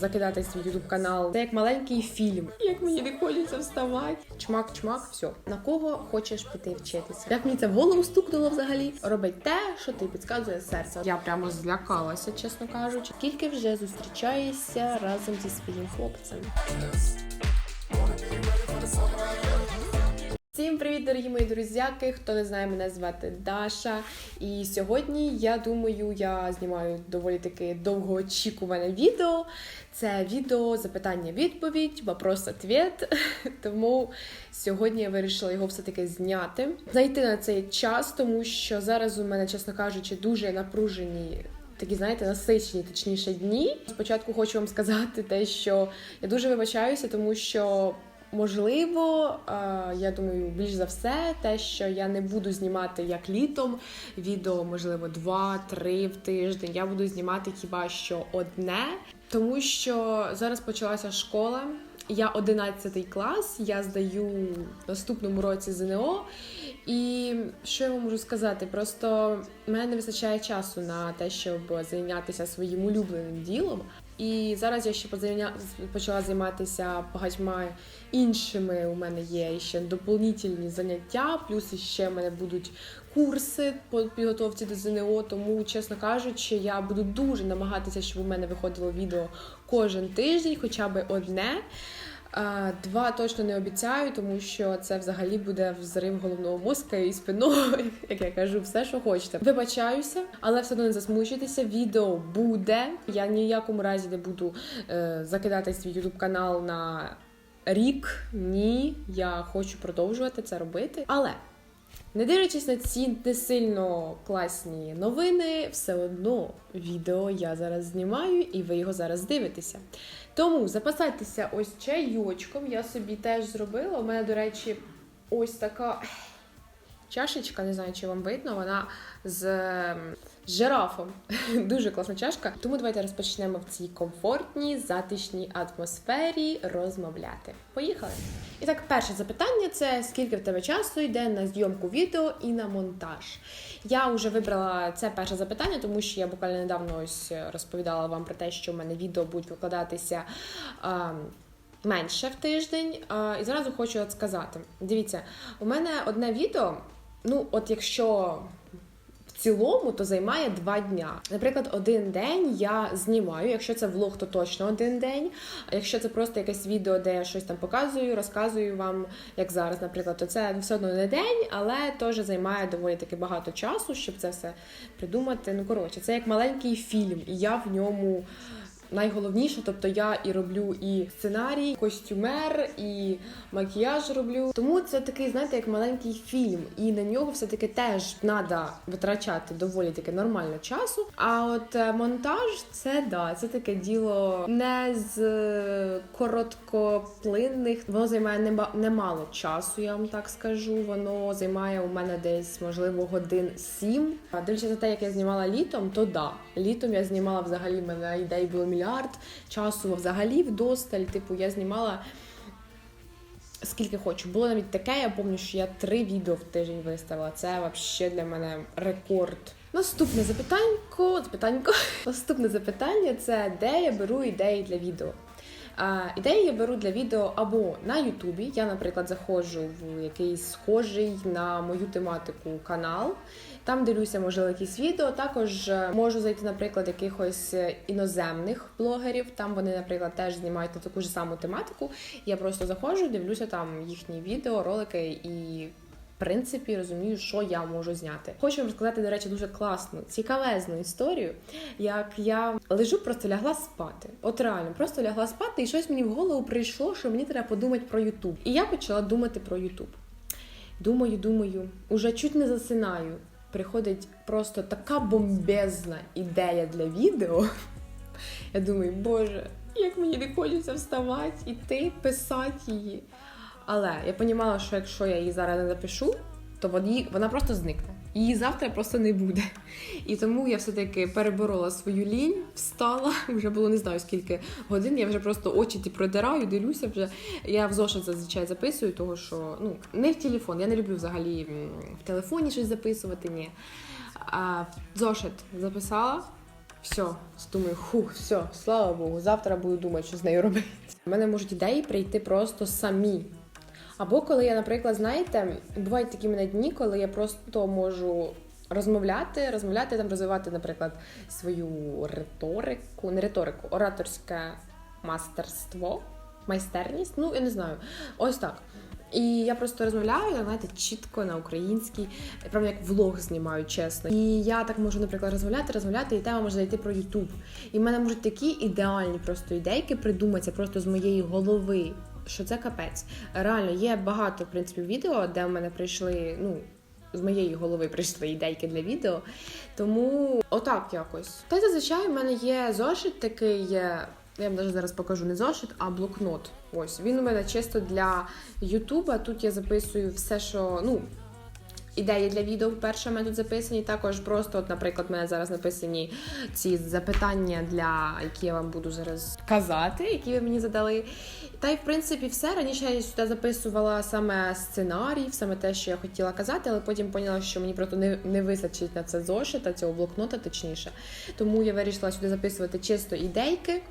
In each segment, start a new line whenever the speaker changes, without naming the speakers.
закидати свій ютуб канал. Це як маленький фільм. Як мені не хочеться вставати. Чмак, чмак, все. На кого хочеш піти вчитися? Як мені це в голову стукнуло взагалі? Робить те, що ти підказує серце. Я прямо злякалася, чесно кажучи. Скільки вже зустрічаєшся разом зі своїм хлопцем? Всім привіт, дорогі мої друзяки! Хто не знає, мене звати Даша. І сьогодні я думаю, я знімаю доволі таки довгоочікуване відео. Це відео запитання-відповідь, вопрос-ответ. Тому сьогодні я вирішила його все-таки зняти. Знайти на цей час, тому що зараз у мене, чесно кажучи, дуже напружені. Такі, знаєте, насичені, точніше, дні. Спочатку хочу вам сказати те, що я дуже вибачаюся, тому що Можливо, е, я думаю, більш за все, те, що я не буду знімати як літом відео, можливо, два-три в тиждень. Я буду знімати хіба що одне, тому що зараз почалася школа. Я 11 клас, я здаю в наступному році ЗНО. І що я вам можу сказати? Просто в мене не вистачає часу на те, щоб зайнятися своїм улюбленим ділом. І зараз я ще почала займатися багатьма іншими. У мене є ще доповнительні заняття, плюс ще в мене будуть курси по підготовці до ЗНО. Тому, чесно кажучи, я буду дуже намагатися, щоб у мене виходило відео кожен тиждень, хоча б одне. Два точно не обіцяю, тому що це взагалі буде взрив головного мозка і спиною, як я кажу, все, що хочете. Вибачаюся, але все одно не засмучуйтеся. Відео буде. Я ні в якому разі не буду е, закидати свій youtube канал на рік. Ні, я хочу продовжувати це робити. Але не дивлячись на ці не сильно класні новини, все одно відео я зараз знімаю і ви його зараз дивитеся. Тому запасайтеся ось чайочком. Я собі теж зробила. У мене, до речі, ось така чашечка, не знаю, чи вам видно, вона з ем, жирафом. Дуже класна чашка. Тому давайте розпочнемо в цій комфортній, затишній атмосфері розмовляти. Поїхали! І так, перше запитання це скільки в тебе часу йде на зйомку відео і на монтаж. Я вже вибрала це перше запитання, тому що я буквально недавно ось розповідала вам про те, що в мене відео будуть викладатися. А, Менше в тиждень, і зразу хочу от сказати: дивіться, у мене одне відео. Ну, от якщо в цілому, то займає два дня. Наприклад, один день я знімаю. Якщо це влог, то точно один день. А якщо це просто якесь відео, де я щось там показую, розказую вам, як зараз, наприклад, то це все одно не день, але теж займає доволі таки багато часу, щоб це все придумати. Ну коротше, це як маленький фільм, і я в ньому. Найголовніше, тобто я і роблю і сценарій, костюмер, і макіяж роблю. Тому це такий, знаєте, як маленький фільм, і на нього все-таки теж треба витрачати доволі таки нормально часу. А от е, монтаж це да, це таке діло не з е, короткоплинних. Воно займає немало часу, я вам так скажу. Воно займає у мене десь, можливо, годин сім. А Дивлячись на те, як я знімала літом, то да. Літом я знімала взагалі мене ідей було мільярд часу взагалі вдосталь. Типу, я знімала скільки хочу. Було навіть таке, я пам'ятаю, що я три відео в тиждень виставила. Це взагалі для мене рекорд. Наступне запитанько, запитанько. Наступне запитання це де я беру ідеї для відео. Ідеї я беру для відео або на Ютубі. Я, наприклад, заходжу в якийсь схожий на мою тематику канал. Там дивлюся, можливо, якісь відео. Також е, можу зайти, наприклад, якихось е, іноземних блогерів. Там вони, наприклад, теж знімають на таку ж саму тематику. Я просто заходжу, дивлюся там їхні відео, ролики і. Принципі, розумію, що я можу зняти. Хочу вам розказати, до речі, дуже класну, цікавезну історію. Як я лежу, просто лягла спати. От реально, просто лягла спати, і щось мені в голову прийшло, що мені треба подумати про Ютуб. І я почала думати про Ютуб. Думаю, думаю, уже чуть не засинаю. Приходить просто така бомбезна ідея для відео. Я думаю, боже, як мені не хочеться вставати, іти, писати її. Але я розуміла, що якщо я її зараз не запишу, то вона, вона просто зникне. Її завтра просто не буде. І тому я все-таки переборола свою лінь, встала, вже було не знаю скільки годин. Я вже просто очі ті продираю, дивлюся вже. Я в зошит зазвичай записую, того що ну не в телефон. Я не люблю взагалі в телефоні щось записувати. Ні. А в зошит записала. Все, думаю, хух, все, слава Богу, завтра буду думати, що з нею робити. У мене можуть ідеї прийти просто самі. Або коли я, наприклад, знаєте, бувають такі мене дні, коли я просто можу розмовляти, розмовляти там, розвивати, наприклад, свою риторику, не риторику, ораторське мастерство, майстерність. Ну, я не знаю. Ось так. І я просто розмовляю, знаєте, чітко на українській, прямо як влог знімаю, чесно. І я так можу, наприклад, розмовляти, розмовляти, і тема може зайти про Ютуб. І в мене можуть такі ідеальні просто ідейки придуматися просто з моєї голови. Що це капець. Реально, є багато в принципі відео, де в мене прийшли, ну, з моєї голови прийшли ідейки для відео. Тому отак якось. Та зазвичай в мене є зошит такий. Я вам навіть зараз покажу не зошит, а блокнот. Ось він у мене чисто для Ютуба. Тут я записую все, що ну. Ідеї для відео вперше в мене тут записані. Також просто, от, наприклад, в мене зараз написані ці запитання, для які я вам буду зараз казати, які ви мені задали. Та й в принципі все. Раніше я сюди записувала саме сценарій, саме те, що я хотіла казати, але потім поняла, що мені просто не, не вистачить на це зошита, цього блокнота, точніше. Тому я вирішила сюди записувати чисто ідейки,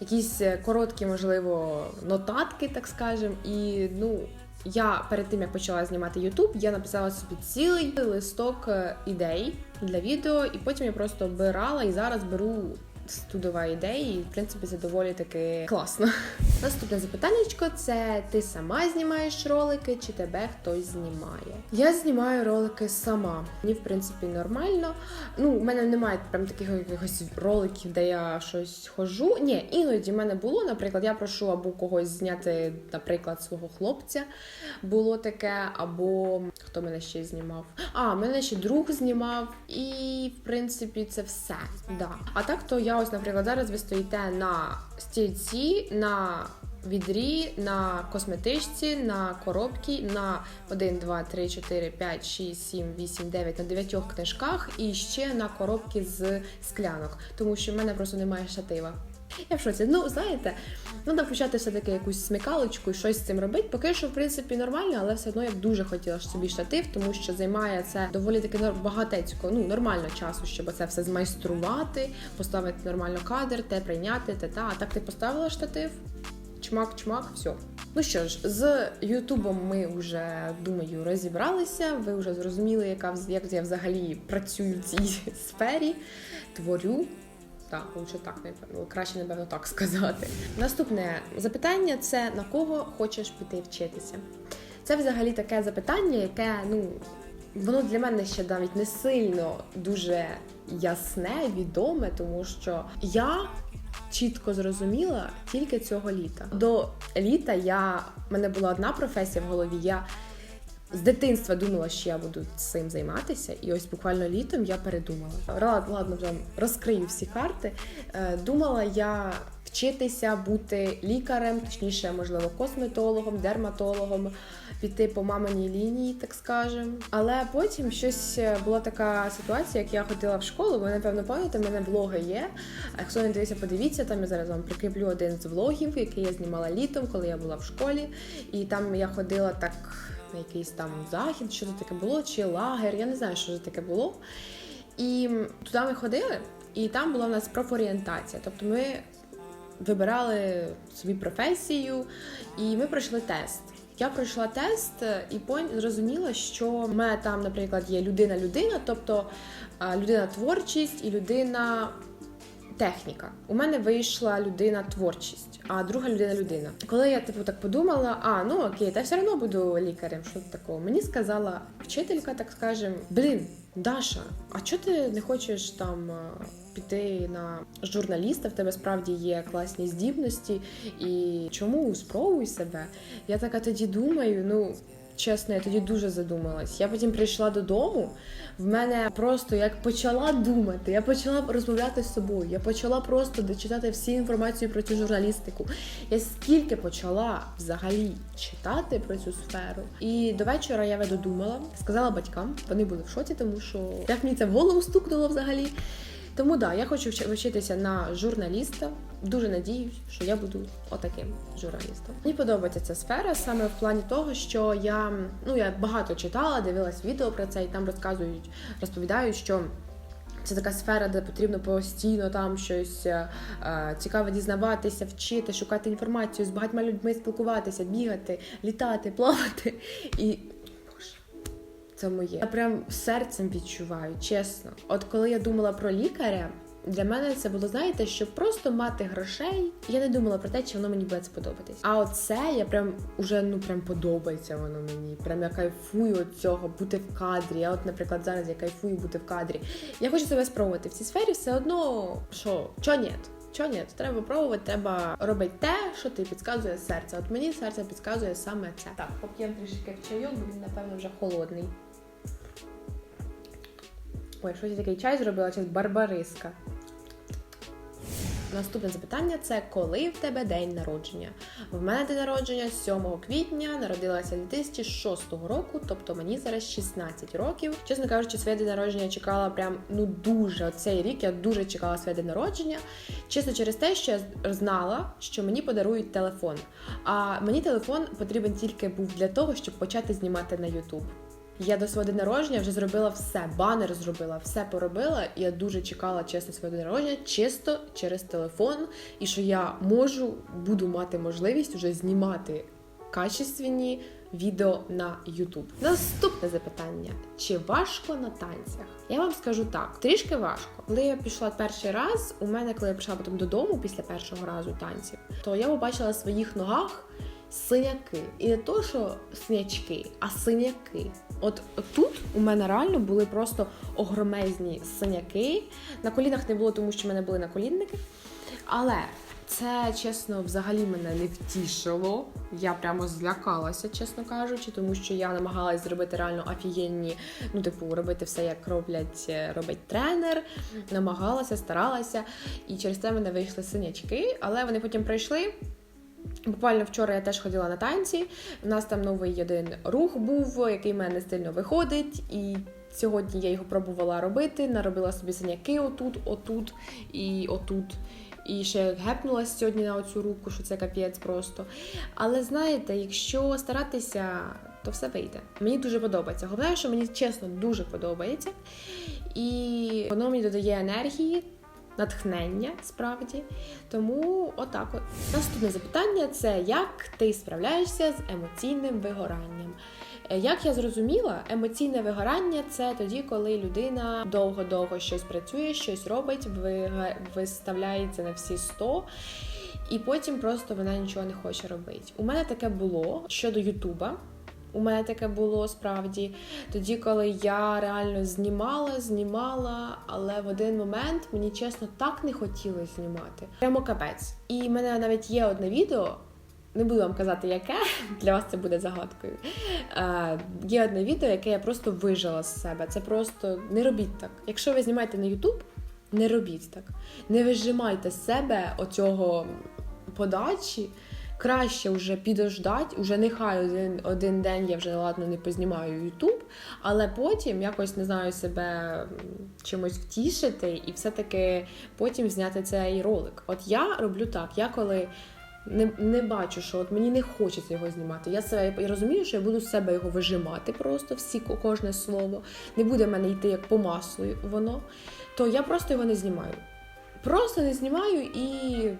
якісь е, короткі, можливо, нотатки, так скажемо. І ну. Я перед тим як почала знімати YouTube, я написала собі цілий листок е, ідей для відео, і потім я просто обирала і зараз беру студова ідея, і в принципі це доволі таки класно. Наступне запитаннячко це ти сама знімаєш ролики, чи тебе хтось знімає? Я знімаю ролики сама. Мені в принципі нормально. Ну, у мене немає прям таких якихось роликів, де я щось хожу. Ні, іноді в мене було, наприклад, я прошу або когось зняти, наприклад, свого хлопця. Було таке, або хто мене ще знімав? А, мене ще друг знімав, і в принципі це все. Да. А так то я ось, наприклад, зараз ви стоїте на стільці, на відрі, на косметичці, на коробці, на 1, 2, 3, 4, 5, 6, 7, 8, 9, на 9 книжках і ще на коробці з склянок, тому що в мене просто немає штатива. Я в шоці. Ну, знаєте, треба почати все-таки якусь смікалочку і щось з цим робити. Поки що, в принципі, нормально, але все одно я б дуже хотіла собі штатив, тому що займає це доволі таки багатецько, ну нормально часу, щоб це все змайструвати, поставити нормально кадр, те прийняти, те та. А так ти поставила штатив, чмак, чмак, все. Ну що ж, з Ютубом ми вже думаю розібралися. Ви вже зрозуміли, яка як я взагалі працюю в цій сфері, творю. Так, лучше так, напевно, краще, напевно, так сказати. Наступне запитання це на кого хочеш піти вчитися? Це взагалі таке запитання, яке, ну, воно для мене ще навіть не сильно дуже ясне, відоме, тому що я чітко зрозуміла тільки цього літа. До літа я в мене була одна професія в голові. Я з дитинства думала, що я буду цим займатися, і ось буквально літом я передумала. Ладно, ладно, вже розкрию всі карти. Е, Думала я вчитися бути лікарем, точніше, можливо, косметологом, дерматологом, піти по маминій лінії, так скажем. Але потім щось е, була така ситуація, як я ходила в школу. Ви напевно пам'ятаєте, в мене влоги є. Якщо не дивіться, подивіться, там я зараз вам прикріплю один з влогів, який я знімала літом, коли я була в школі. І там я ходила так на якийсь там захід, що це таке було, чи лагер, я не знаю, що це таке було. І туди ми ходили, і там була в нас профорієнтація. Тобто ми вибирали собі професію, і ми пройшли тест. Я пройшла тест е, і зрозуміла, що в мене там, наприклад, є людина-людина, тобто людина творчість і людина техніка. У мене вийшла людина творчість, а друга людина людина. Коли я типу так подумала, а ну окей, та все одно буду лікарем. Що такого? Мені сказала вчителька, так скажем, блін, Даша, а чого ти не хочеш там піти на журналіста? В тебе справді є класні здібності, і чому спробуй себе? Я така тоді думаю, ну. Чесно, я тоді дуже задумалась. Я потім прийшла додому. В мене просто як почала думати, я почала розмовляти з собою. Я почала просто дочитати всі інформацію про цю журналістику. Я скільки почала взагалі читати про цю сферу. І до вечора я веду думала, сказала батькам, вони були в шоці, тому що як мені це в голову стукнуло взагалі. Тому да, я хочу вчитися на журналіста. Дуже надіюсь, що я буду отаким журналістом. Мені подобається ця сфера саме в плані того, що я ну я багато читала, дивилась відео про це, і там розказують, розповідають, що Це така сфера, де потрібно постійно там щось е, е, цікаве дізнаватися, вчити, шукати інформацію, з багатьма людьми спілкуватися, бігати, літати, плавати. І це моє. Я прям серцем відчуваю, чесно. От коли я думала про лікаря. Для мене це було, знаєте, щоб просто мати грошей. Я не думала про те, чи воно мені буде сподобатись. А оце я прям уже ну прям подобається воно мені. Прям я кайфую від цього, бути в кадрі. Я от, наприклад, зараз я кайфую бути в кадрі. Я хочу себе спробувати в цій сфері. Все одно, що чо ні? Чо ні? Треба пробувати, треба робити те, що ти підказує серце. От мені серце підказує саме це. Так, поп'ємо трішки чайок, бо він, напевно, вже холодний. Ой, щось я такий чай зробила, щось барбариска. Наступне запитання це коли в тебе день народження? В мене день народження 7 квітня, народилася 2006 року, тобто мені зараз 16 років. Чесно кажучи, своє день народження чекала прям ну дуже цей рік. Я дуже чекала своє день народження. Чесно через те, що я знала, що мені подарують телефон. А мені телефон потрібен тільки був для того, щоб почати знімати на YouTube. Я до свого дня народження вже зробила все, банер зробила, все поробила. І я дуже чекала чесно своє день народження, чисто через телефон, і що я можу, буду мати можливість вже знімати качественні відео на YouTube. Наступне запитання: чи важко на танцях? Я вам скажу так, трішки важко. Коли я пішла перший раз, у мене, коли я прийшла потім додому після першого разу танців, то я побачила в своїх ногах синяки. І не то, що синячки, а синяки. От тут у мене реально були просто огромезні синяки. На колінах не було, тому що в мене були наколінники. Але це, чесно, взагалі мене не втішило. Я прямо злякалася, чесно кажучи, тому що я намагалась зробити реально офігенні, ну, типу, робити все, як роблять, робить тренер. Намагалася, старалася. І через це в мене вийшли синячки, але вони потім прийшли. Буквально вчора я теж ходила на танці. У нас там новий один рух був, який в мене стильно виходить. І сьогодні я його пробувала робити. Наробила собі синяки отут, отут і отут. І ще гепнулася сьогодні на оцю руку, що це капець просто. Але знаєте, якщо старатися, то все вийде. Мені дуже подобається. Головне, що мені чесно дуже подобається. І воно мені додає енергії натхнення справді. Тому отак. от. Наступне запитання це як ти справляєшся з емоційним вигоранням? Е, Як я зрозуміла, емоційне вигорання це тоді, коли людина довго-довго щось працює, щось робить, виставляється на всі 100, і потім просто вона нічого не хоче робити. У мене таке було щодо Ютуба. У мене таке було справді тоді, коли я реально знімала, знімала, але в один момент мені чесно так не хотілося знімати. Прямо капець. І в мене навіть є одне відео. Не буду вам казати, яке для вас це буде загадкою. Е, є одне відео, яке я просто вижила з себе. Це просто не робіть так. Якщо ви знімаєте на YouTube, не робіть так. Не вижимайте з себе оцього подачі. Краще вже підождать, уже нехай один, один день я вже ладно не познімаю YouTube, але потім якось не знаю себе чимось втішити і все-таки потім зняти цей ролик. От я роблю так, я коли не, не бачу, що от мені не хочеться його знімати. Я себе я розумію, що я буду з себе його вижимати просто всі кожне слово. Не буде в мене йти як по маслу воно, то я просто його не знімаю. Просто не знімаю і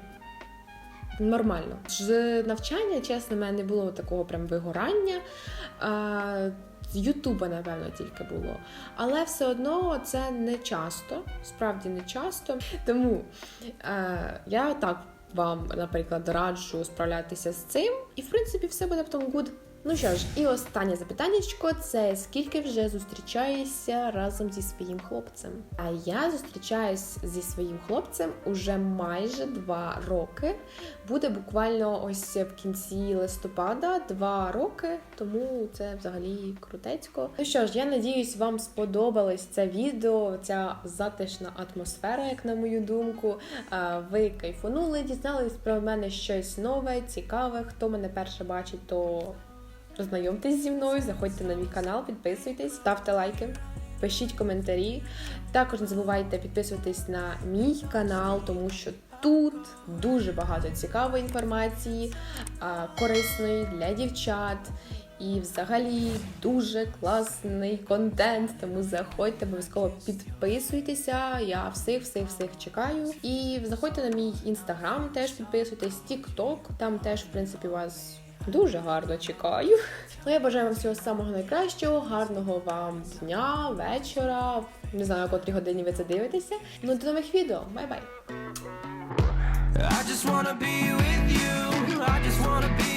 нормально. З навчання, чесно, в мене не було такого прям вигорання. Ютуба, напевно, тільки було. Але все одно це не часто, справді не часто. Тому е, я так вам, наприклад, раджу справлятися з цим. І, в принципі, все буде потім good. Ну що ж, і останнє запитаннячко це скільки вже зустрічаєшся разом зі своїм хлопцем? А я зустрічаюсь зі своїм хлопцем уже майже два роки. Буде буквально ось в кінці листопада два роки, тому це взагалі крутецько. Ну що ж, я надіюсь, вам сподобалось це відео, ця затишна атмосфера, як на мою думку. Ви кайфанули, дізнались про мене щось нове, цікаве. Хто мене перше бачить, то Познайомтесь зі мною, заходьте на мій канал, підписуйтесь, ставте лайки, пишіть коментарі. Також не забувайте підписуватись на мій канал, тому що тут дуже багато цікавої інформації, корисної для дівчат. І взагалі дуже класний контент. Тому заходьте, обов'язково підписуйтеся. Я всіх, всіх, всіх чекаю. І заходьте на мій інстаграм, теж підписуйтесь, тікток. Там теж, в принципі, вас. Дуже гарно чекаю. Ну, я бажаю вам всього самого найкращого, гарного вам дня, вечора. Не знаю, о котрій годині ви це дивитеся. Ну, до нових відео. Бай-бай!
I just wanna be with you. I just wanna be